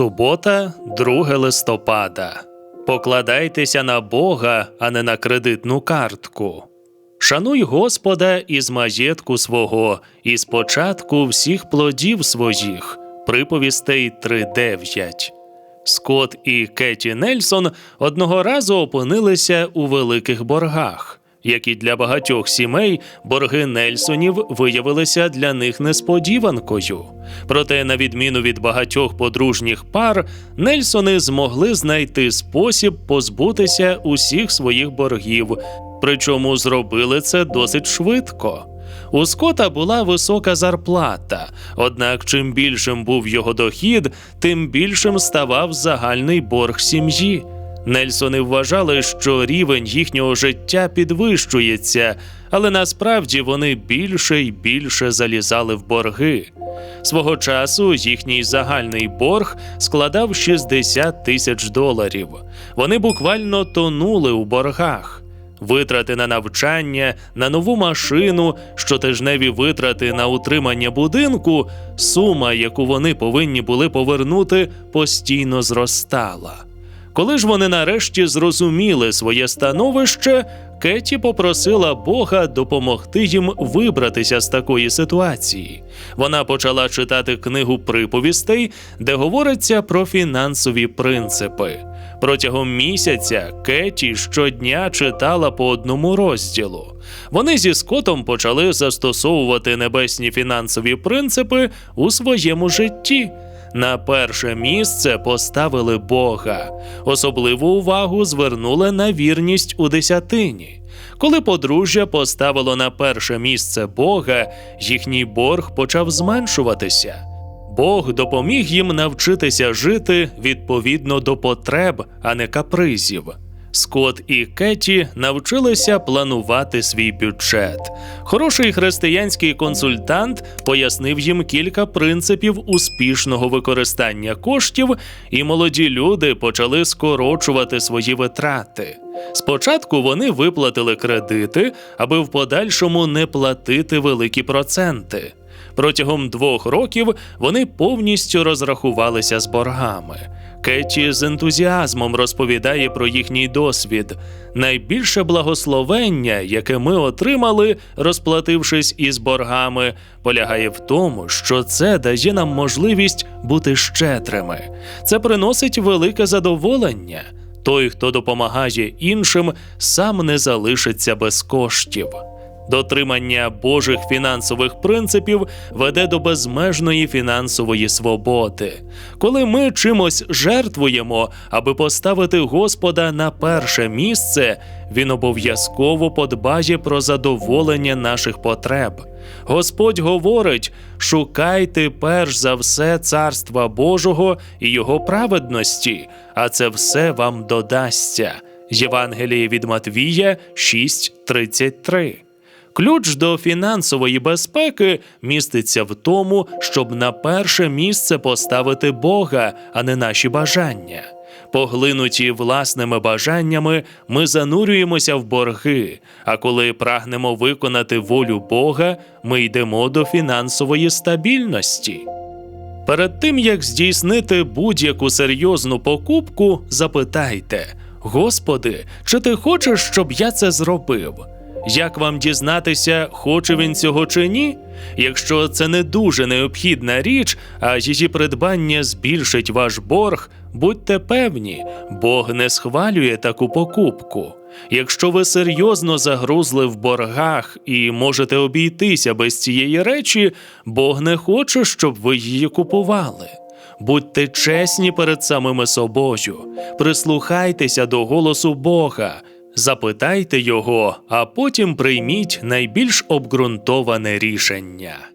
Субота, 2 листопада. Покладайтеся на Бога, а не на кредитну картку. Шануй Господа із маєтку свого, і спочатку всіх плодів своїх. Приповістей 3.9. Скот і Кеті Нельсон одного разу опинилися у великих боргах. Як і для багатьох сімей, борги Нельсонів виявилися для них несподіванкою. Проте, на відміну від багатьох подружніх пар, Нельсони змогли знайти спосіб позбутися усіх своїх боргів, причому зробили це досить швидко. У Скота була висока зарплата, однак чим більшим був його дохід, тим більшим ставав загальний борг сім'ї. Нельсони вважали, що рівень їхнього життя підвищується, але насправді вони більше й більше залізали в борги. Свого часу їхній загальний борг складав 60 тисяч доларів. Вони буквально тонули у боргах. Витрати на навчання, на нову машину, щотижневі витрати на утримання будинку, сума, яку вони повинні були повернути, постійно зростала. Коли ж вони нарешті зрозуміли своє становище, Кеті попросила Бога допомогти їм вибратися з такої ситуації. Вона почала читати книгу приповістей, де говориться про фінансові принципи. Протягом місяця Кеті щодня читала по одному розділу. Вони зі Скотом почали застосовувати небесні фінансові принципи у своєму житті. На перше місце поставили Бога. Особливу увагу звернули на вірність у десятині. Коли подружжя поставило на перше місце Бога, їхній борг почав зменшуватися. Бог допоміг їм навчитися жити відповідно до потреб, а не капризів. Скот і Кеті навчилися планувати свій бюджет. Хороший християнський консультант пояснив їм кілька принципів успішного використання коштів, і молоді люди почали скорочувати свої витрати. Спочатку вони виплатили кредити, аби в подальшому не платити великі проценти. Протягом двох років вони повністю розрахувалися з боргами. Кеті з ентузіазмом розповідає про їхній досвід. Найбільше благословення, яке ми отримали, розплатившись із боргами, полягає в тому, що це дає нам можливість бути щедрими. Це приносить велике задоволення. Той, хто допомагає іншим, сам не залишиться без коштів. Дотримання Божих фінансових принципів веде до безмежної фінансової свободи. Коли ми чимось жертвуємо, аби поставити Господа на перше місце, він обов'язково подбає про задоволення наших потреб. Господь говорить: шукайте перш за все царства Божого і Його праведності, а це все вам додасться. Євангеліє від Матвія 6.33 Ключ до фінансової безпеки міститься в тому, щоб на перше місце поставити Бога, а не наші бажання. Поглинуті власними бажаннями, ми занурюємося в борги. А коли прагнемо виконати волю Бога, ми йдемо до фінансової стабільності. Перед тим як здійснити будь-яку серйозну покупку, запитайте: Господи, чи ти хочеш, щоб я це зробив? Як вам дізнатися, хоче він цього чи ні? Якщо це не дуже необхідна річ, а її придбання збільшить ваш борг, будьте певні, Бог не схвалює таку покупку. Якщо ви серйозно загрузли в боргах і можете обійтися без цієї речі, Бог не хоче, щоб ви її купували. Будьте чесні перед самими собою, прислухайтеся до голосу Бога. Запитайте його, а потім прийміть найбільш обґрунтоване рішення.